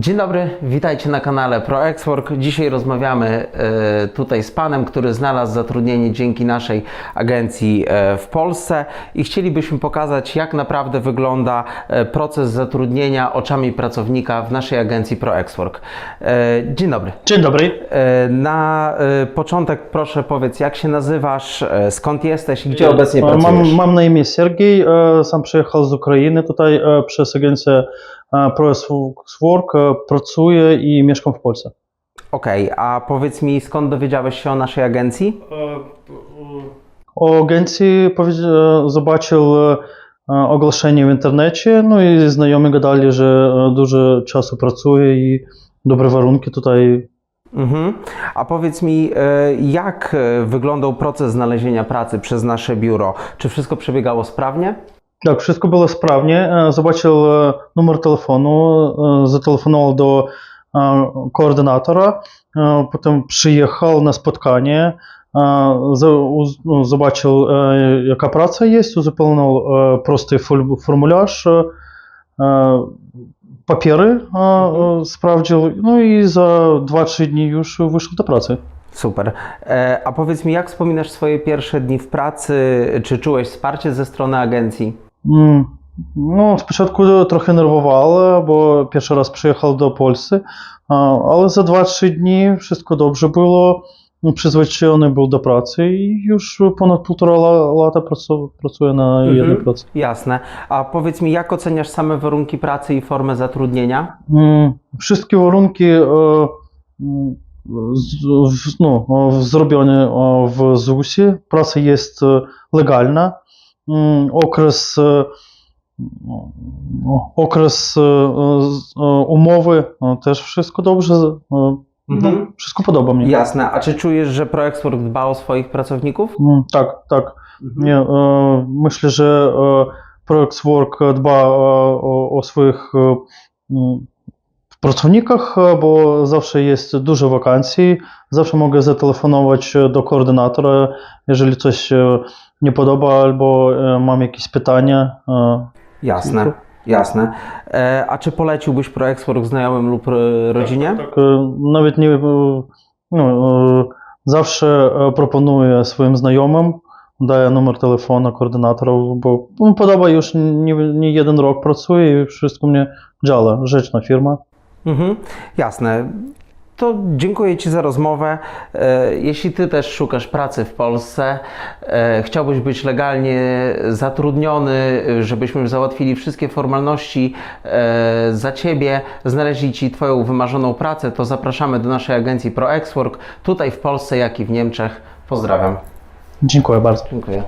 Dzień dobry, witajcie na kanale ProExWork. Dzisiaj rozmawiamy e, tutaj z panem, który znalazł zatrudnienie dzięki naszej agencji e, w Polsce i chcielibyśmy pokazać, jak naprawdę wygląda e, proces zatrudnienia oczami pracownika w naszej agencji ProExWork. E, Dzień dobry. Dzień dobry. E, Na e, początek proszę powiedz, jak się nazywasz, e, skąd jesteś i gdzie obecnie E, pracujesz? Mam, mam na imię Sergiej, sam przyjechał z Ukrainy tutaj przez agencję ProSwork, e, pracuję i mieszkam w Polsce. Okej, a powiedz mi, skąd dowiedziałeś się o naszej agencji? O agencji e, zobaczył e, ogłoszenie w internecie, no i znajomi gadali, że dużo czasu pracuje i dobre warunki tutaj. Mhm. A powiedz mi, jak wyglądał proces znalezienia pracy przez nasze biuro? Czy wszystko przebiegało sprawnie? Tak, wszystko było sprawnie. E, Zobaczył e, numer telefonu, e, zatelefonował do koordynatora, potem przyjechał na spotkanie, no, zobaczył, jaka praca jest, uzupełnił prosty formularz, papiery sprawdził, no i za 2-3 dni już wyszedł do pracy. Super. A powiedz mi, jak wspominasz swoje pierwsze dni w pracy? Czy czułeś wsparcie ze strony agencji? Mm, No, спочатку trochę nerwowało, bo pierwszy raz przyjechał do Polski, a, ale za 2-3 dni wszystko dobrze było. Przyzwyczajony był do pracy i już ponad półtora la- lata pracu, pracuję na jednej pracy. Jasne. A powiedz mi, jak oceniasz same warunki pracy i formę zatrudnienia? Mm, Wszystkie warunki e, mm, z, w, no, w- zrobione e, w ZUS-ie. Praca jest e, legalna. Mm, Okres, e, no, okres e, e, umowy e, też wszystko dobrze. e, Mhm. no, Wszystko podoba mnie. Jasne. A czy czujesz, że ProExwork dba o swoich pracowników? Mm, Tak, tak. Nie, e, myślę, że e, Projekt Work dba o, o swoich mm, pracownikach, bo zawsze jest dużo wakancji, zawsze mogę zatelefonować do koordynatora, jeżeli coś nie podoba albo e, mam jakieś pytania. e. Jasne. Jasne. E, A czy poleciłbyś ProExwork znajomym lub rodzinie? Tak, e, nawet nie, no, zawsze proponuję swoim znajomym, daję numer telefonu koordynatorów, bo mi podoba już nie, nie jeden rok pracuję i wszystko mnie działa, rzeczna firma. Mhm, jasne. To dziękuję Ci za rozmowę. E, Jeśli Ty też szukasz pracy w Polsce, e, chciałbyś być legalnie zatrudniony, żebyśmy załatwili wszystkie formalności e, za Ciebie, znaleźli Ci Twoją wymarzoną pracę, to zapraszamy do naszej agencji ProExWork, tutaj w Polsce, jak i w Niemczech. Pozdrawiam. Dziękuję bardzo. Dziękuję.